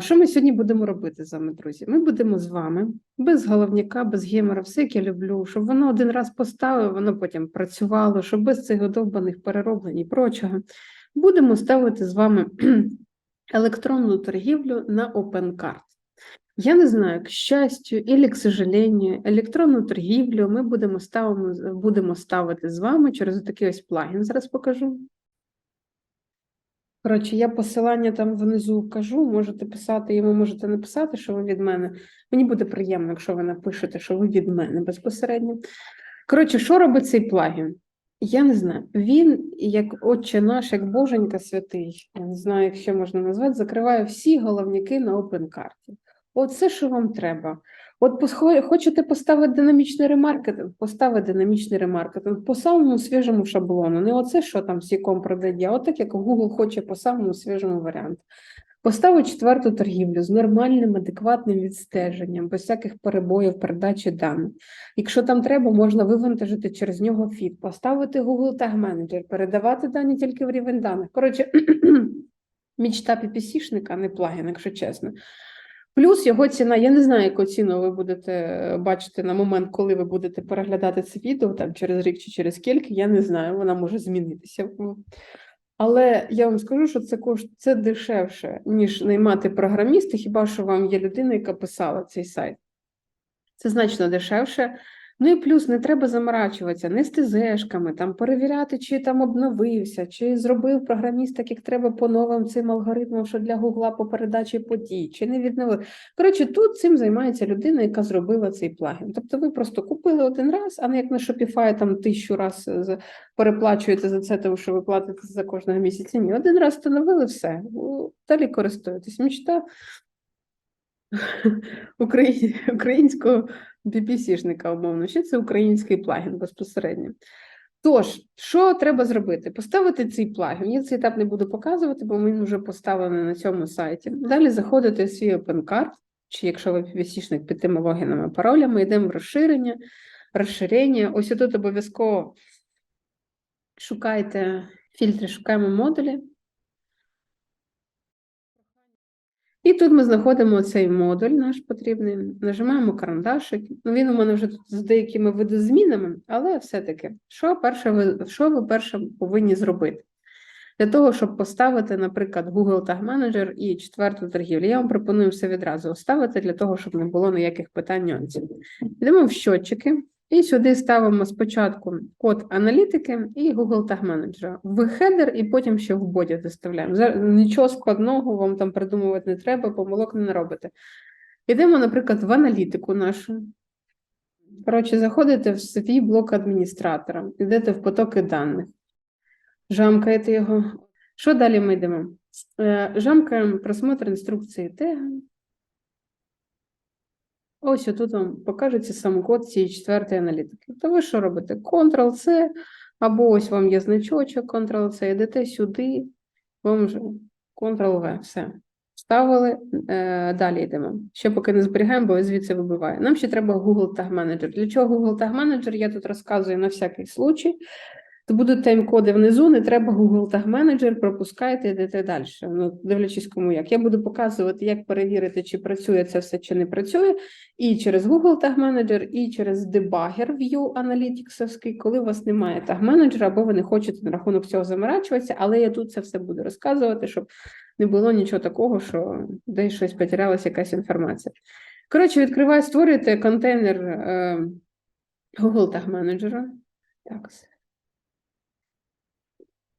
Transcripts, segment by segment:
Що ми сьогодні будемо робити з вами, друзі? Ми будемо з вами без головняка, без гемора, все як я люблю, щоб воно один раз поставив, воно потім працювало, щоб без цих довбаних перероблень і прочого. Будемо ставити з вами електронну торгівлю на OpenCard. Я не знаю, к щастю или к сожалению, електронну торгівлю ми будемо, ставимо, будемо ставити з вами через такий ось плагін. Зараз покажу. Коротше, я посилання там внизу кажу, можете писати йому, можете написати, що ви від мене. Мені буде приємно, якщо ви напишете, що ви від мене безпосередньо. Коротше, що робить цей плагін? Я не знаю. Він, як отче наш, як боженька святий, я не знаю, як ще можна назвати, закриває всі головняки на. От все, що вам треба. От хочете поставити динамічний ремаркетинг, поставити динамічний ремаркетинг по самому свіжому шаблону. Не оце, що там всіком продає, а отак, як Google хоче по самому свіжому варіанту. Поставити четверту торгівлю з нормальним, адекватним відстеженням, без всяких перебоїв передачі даних. Якщо там треба, можна вивантажити через нього фід, поставити Google Tag Manager, передавати дані тільки в рівень даних. Коротше, мічта PPC-шника, не плагін, якщо чесно. Плюс його ціна, я не знаю, яку ціну ви будете е, бачити на момент, коли ви будете переглядати це відео, там через рік чи через скільки, я не знаю, вона може змінитися. Але я вам скажу, що це кошт це дешевше, ніж наймати програміста, хіба що вам є людина, яка писала цей сайт. Це значно дешевше. Ну і плюс не треба заморачуватися, не з ТЗшками, там перевіряти, чи там обновився, чи зробив програміст так, як треба по новим цим алгоритмам, що для Гугла по передачі подій, чи не відновив. Коротше, тут цим займається людина, яка зробила цей плагін. Тобто ви просто купили один раз, а не як на Shopify там тисячу раз з- переплачуєте за це, тому що ви платите за кожного місяця. Ні, один раз встановили все, далі користуєтесь. Мічта українського BBC-шника, умовно, ще це український плагін безпосередньо. Тож, що треба зробити? Поставити цей плагін. Я цей етап не буду показувати, бо він вже поставлений на цьому сайті. Далі заходите в свій OpenCard, чи якщо ви BBC-шник під тими логінами, паролями, йдемо в розширення, розширення. Ось тут обов'язково шукайте фільтри, шукаємо модулі. І тут ми знаходимо цей модуль наш потрібний, нажимаємо карандашик. Ну, він у мене вже тут з деякими видозмінами, але все-таки, що перше ви, що ви перше повинні зробити? Для того, щоб поставити, наприклад, Google Tag Manager і четверту торгівлю, я вам пропоную все відразу оставити для того, щоб не було ніяких питань нюансів. Йдемо в щотчики і сюди ставимо спочатку код аналітики і Google Tag Manager в хедер, і потім ще в боді доставляємо. За- Нічого складного вам там придумувати не треба, помилок не наробите. Йдемо, наприклад, в аналітику нашу. Коротше, заходите в свій блок адміністратора, йдете в потоки даних, жамкаєте його. Що далі ми йдемо? Е, Жамкаємо просмотр інструкції тега. Ось тут вам покажеться сам код цієї четвертої аналітики. То ви що робите? Ctrl-C, або ось вам є значочок, Ctrl-C, йдете сюди, вам вже Ctrl-V, все. Вставили, е, далі йдемо. Ще поки не зберігаємо, бо звідси вибиває. Нам ще треба Google Tag Manager. Для чого Google Tag Manager? Я тут розказую на всякий случай. То будуть тайм-коди внизу, не треба Google Tag Manager, пропускайте, йдете далі. Ну, дивлячись кому як. Я буду показувати, як перевірити, чи працює це все, чи не працює, і через Google Tag Manager, і через дебагер View Analytics, коли у вас немає Tag Manager, або ви не хочете на рахунок цього заморачуватися, але я тут це все буду розказувати, щоб не було нічого такого, що десь щось потерялася якась інформація. Коротше, відкриваю, створюєте контейнер е, Google Tag Manager. Так.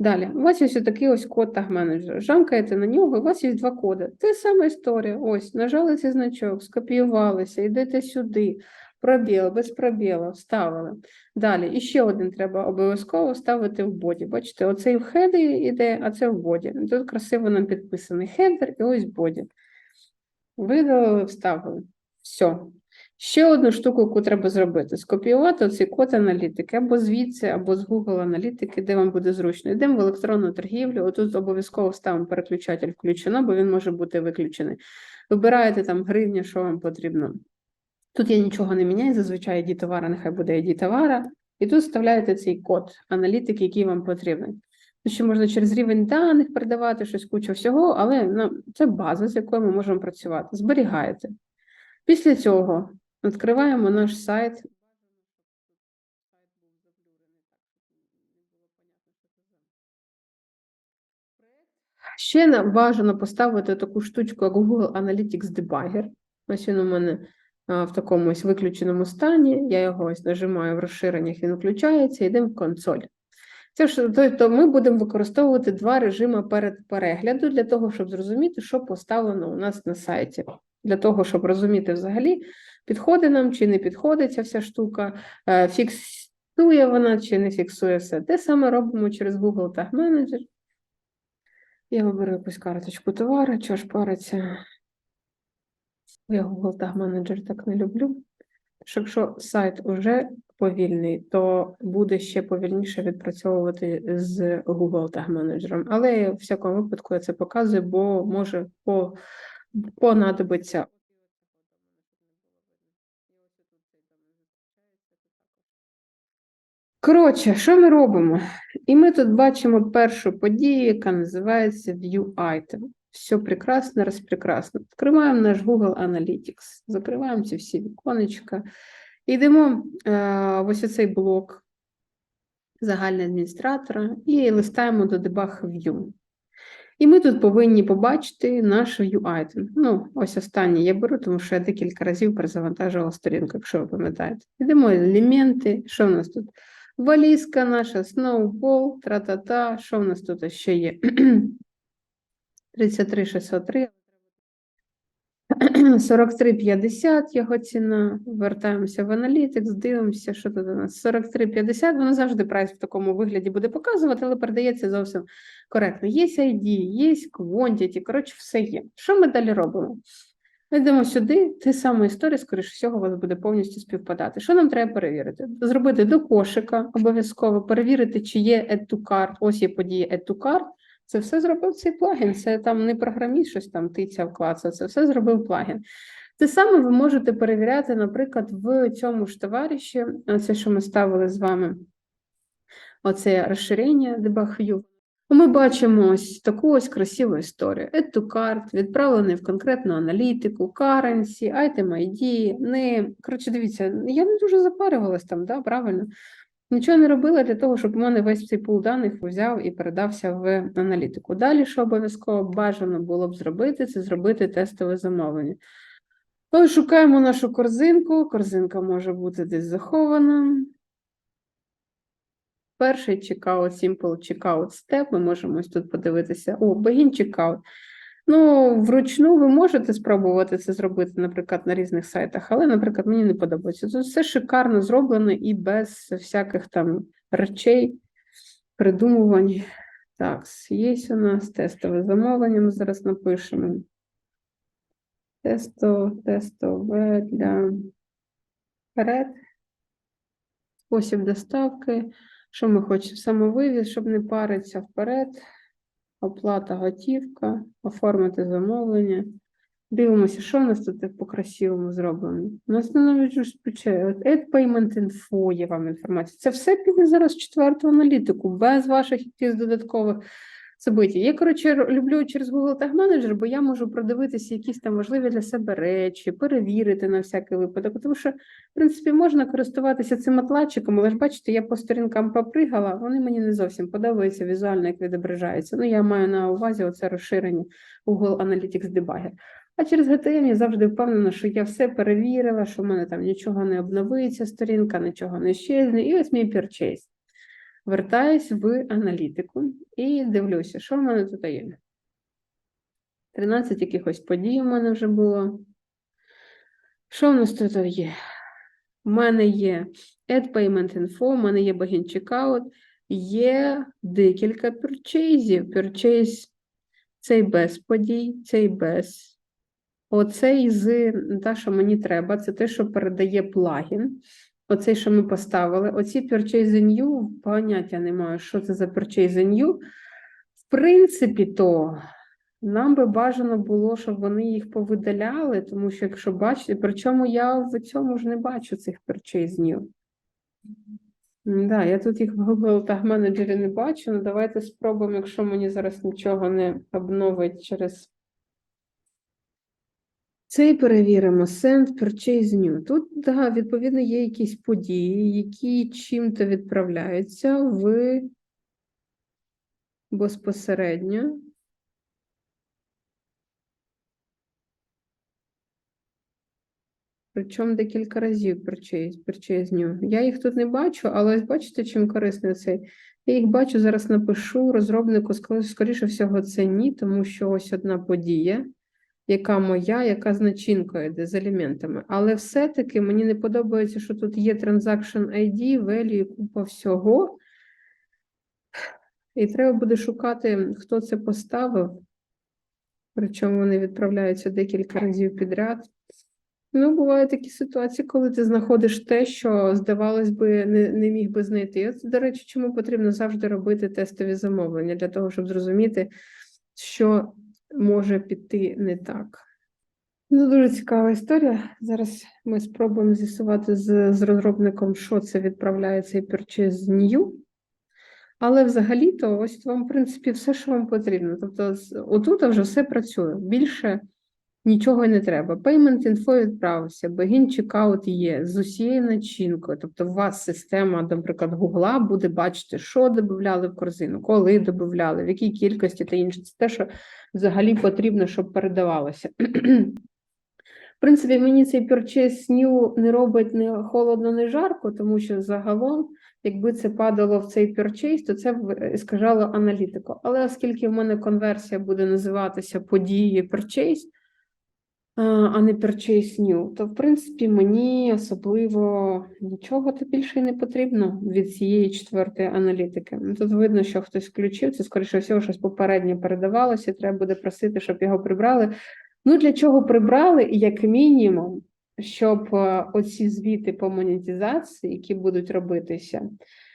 Далі, у вас є ось такий ось код Tag Manager. Жамкаєте на нього, і у вас є два коди. Те сама історія. Ось, нажали цей значок, скопіювалися, йдете сюди, пробіл, без пробілу, вставили. Далі, і ще один треба обов'язково ставити в боді. Бачите, оцей в хеді йде, а це в боді. Тут красиво нам підписаний хедер і ось боді. Видалили, вставили. Все. Ще одну штуку, яку треба зробити: скопіювати цей код аналітики або звідси, або з Google аналітики, де вам буде зручно. Йдемо в електронну торгівлю. Отут обов'язково ставимо переключатель включено, бо він може бути виключений. Вибираєте там гривня, що вам потрібно. Тут я нічого не міняю, зазвичай ID товара, нехай буде ID товара. І тут вставляєте цей код аналітики, який вам потрібен. Ще можна через рівень даних передавати щось куча всього, але ну, це база, з якою ми можемо працювати. Зберігаєте. Після цього відкриваємо наш сайт. Ще бажано поставити таку штучку, як Google Analytics Debugger. Ось він у мене в такому ось виключеному стані. Я його ось нажимаю в розширеннях, він включається, йдемо в консоль. Це ж тобто ми будемо використовувати два режими перед перегляду для того, щоб зрозуміти, що поставлено у нас на сайті. Для того, щоб розуміти взагалі, підходить нам чи не підходить ця вся штука, е, фіксує вона чи не фіксує все. Те саме робимо через Google Tag Manager. Я виберу якусь карточку товару, чого ж париться. Я Google Tag Manager так не люблю. Що якщо сайт уже повільний, то буде ще повільніше відпрацьовувати з Google Tag Manager. Але в всякому випадку я це показую, бо може по, понадобиться. Коротше, що ми робимо? І ми тут бачимо першу подію, яка називається View Item. Все прекрасно, розпрекрасно. Відкриваємо наш Google Analytics, закриваємо ці всі віконечка. Йдемо е, ось цей блок загального адміністратора і листаємо до Debug View. І ми тут повинні побачити наш Item. Ну, ось останнє я беру, тому що я декілька разів перезавантажувала сторінку, якщо ви пам'ятаєте. Йдемо елементи. Що в нас тут? Валізка наша, сноубол, тра-та-та. Що в нас тут ще є? 33603. 43,50 його ціна. Вертаємося в Analytics, дивимося, що тут у нас 43,50. Воно завжди прайс в такому вигляді буде показувати, але передається зовсім коректно. Є ID, є quantity, коротше, все є. Що ми далі робимо? Ми йдемо сюди, те саме історія, скоріше всього, у вас буде повністю співпадати. Що нам треба перевірити? Зробити до кошика обов'язково, перевірити, чи є Add to Cart, ось є подія Add to Cart. Це все зробив цей плагін. Це там не програміст щось там тицяв клацав, це все зробив плагін. Те саме ви можете перевіряти, наприклад, в цьому ж товариші, це, що ми ставили з вами, оце розширення View. Ми бачимо ось таку ось красиву історію. Add cart, відправлений в конкретну аналітику, currency, item ID, не... Коротше, дивіться, я не дуже запарювалась там, да, правильно? Нічого не робила для того, щоб у мене весь цей пул даних взяв і передався в аналітику. Далі, що обов'язково бажано було б зробити, це зробити тестове замовлення. Ось шукаємо нашу корзинку. Корзинка може бути десь захована. Перший checkout, simple checkout step. Ми можемо ось тут подивитися. О, begin checkout. Ну, вручну ви можете спробувати це зробити, наприклад, на різних сайтах, але, наприклад, мені не подобається. Тут все шикарно зроблено і без всяких там речей, придумувань. Так, є у нас тестове замовлення, ми зараз напишемо. Тесто, тестове для вперед. Спосіб доставки. Що ми хочемо? Самовивіз, щоб не паритися вперед. Оплата готівка, оформити замовлення. Дивимося, що в нас тут по-красивому зроблено. У нас спочатку Add Payment Info є вам інформація. Це все піде зараз четверту аналітику, без ваших якихось додаткових событий. Я, коротше, люблю через Google Tag Manager, бо я можу продивитися якісь там важливі для себе речі, перевірити на всякий випадок. Тому що, в принципі, можна користуватися цим атлатчиком, але ж бачите, я по сторінкам попригала, вони мені не зовсім подобаються візуально, як відображаються. Ну, я маю на увазі оце розширення Google Analytics Debugger. А через GTM я завжди впевнена, що я все перевірила, що в мене там нічого не обновиться, сторінка, нічого не щезне, і ось мій purchase. Вертаюсь в аналітику і дивлюся, що в мене тут є. 13 якихось подій у мене вже було. Що в нас тут є? У мене є Add Payment Info, у мене є Begin Checkout, є декілька пюрчейзів. Пюрчейз цей без подій, цей без. Оцей з те, що мені треба, це те, що передає плагін. Оцей, що ми поставили. Оці Purchase New, поняття не маю, що це за Purchase New. В принципі, то нам би бажано було, щоб вони їх повидаляли, тому що, якщо бачите, причому я в цьому ж не бачу цих Purchase New. Да, я тут їх в Google Tag Manager не бачу. Ну, давайте спробуємо, якщо мені зараз нічого не обновить через цей перевіримо. Send Purchase New. Тут, да, відповідно, є якісь події, які чим-то відправляються в безпосередньо. Причому декілька разів purchase, purchase new. Я їх тут не бачу, але бачите, чим корисний цей. Я їх бачу, зараз напишу розробнику, скоріше всього, це ні, тому що ось одна подія, яка моя, яка з начинкою йде, з елементами. Але все-таки мені не подобається, що тут є transaction ID, value, купа всього. І треба буде шукати, хто це поставив. Причому вони відправляються декілька разів підряд. Ну, бувають такі ситуації, коли ти знаходиш те, що, здавалось би, не, не міг би знайти. От, до речі, чому потрібно завжди робити тестові замовлення для того, щоб зрозуміти, що може піти не так. Ну, дуже цікава історія. Зараз ми спробуємо з'ясувати з, з розробником, що це відправляє цей purchase new. Але взагалі-то ось вам, в принципі, все, що вам потрібно. Тобто, отут вже все працює. Більше нічого не треба. Payment info відправився, begin checkout є з усією начинкою. Тобто, у вас система, наприклад, Гугла буде бачити, що додавали в корзину, коли додавали, в якій кількості та інше. Це те, що взагалі потрібно, щоб передавалося. В принципі, мені цей purchase new не робить не холодно, не жарко, тому що загалом, якби це падало в цей purchase, то це б скажало аналітику. Але оскільки в мене конверсія буде називатися події purchase, а, а не purchase new, то в принципі мені особливо нічого то більше не потрібно від цієї четвертої аналітики. Ну, Тут видно, що хтось включив, це скоріше всього щось попереднє передавалося, треба буде просити, щоб його прибрали. Ну, для чого прибрали, як мінімум, щоб е, оці звіти по монетизації, які будуть робитися,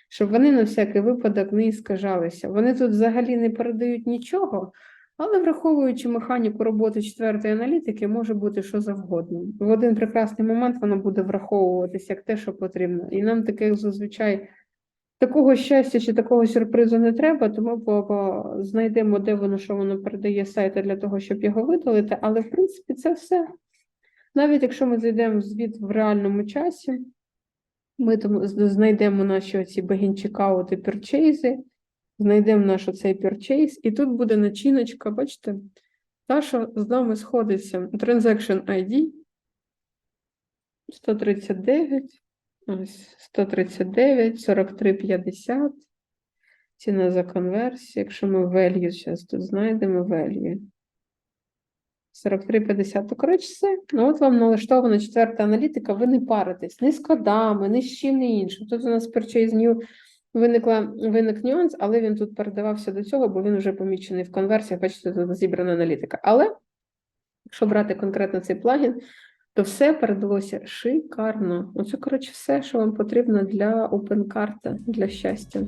щоб вони на всякий випадок не іскажалися. Вони тут взагалі не передають нічого, але враховуючи механіку роботи четвертої аналітики, може бути що завгодно. В один прекрасний момент воно буде враховуватися як те, що потрібно. І нам таких зазвичай такого щастя чи такого сюрпризу не треба, тому знайдемо, де воно, що воно передає з сайту для того, щоб його видалити. Але в принципі це все. Навіть якщо ми зайдемо в звіт в реальному часі, ми тому знайдемо наші оці бегінчекаути перчейзи, знайдемо наш оцей перчейз, і тут буде начиночка, бачите, та, що з нами сходиться. Transaction ID 139, ось 139, 43, 50. Ціна за конверсію. Якщо ми value зараз тут знайдемо value. 43,50. То, коротше, все. Ну, от вам налаштована четверта аналітика, ви не паритесь ні з кодами, ні з чим не іншим. Тут у нас Purchase New виникла, виник нюанс, але він тут передавався до цього, бо він вже помічений в конверсіях. Бачите, тут зібрана аналітика. Але, якщо брати конкретно цей плагін, то все передалося шикарно. Оце, коротше, все, що вам потрібно для опенкарта, для щастя.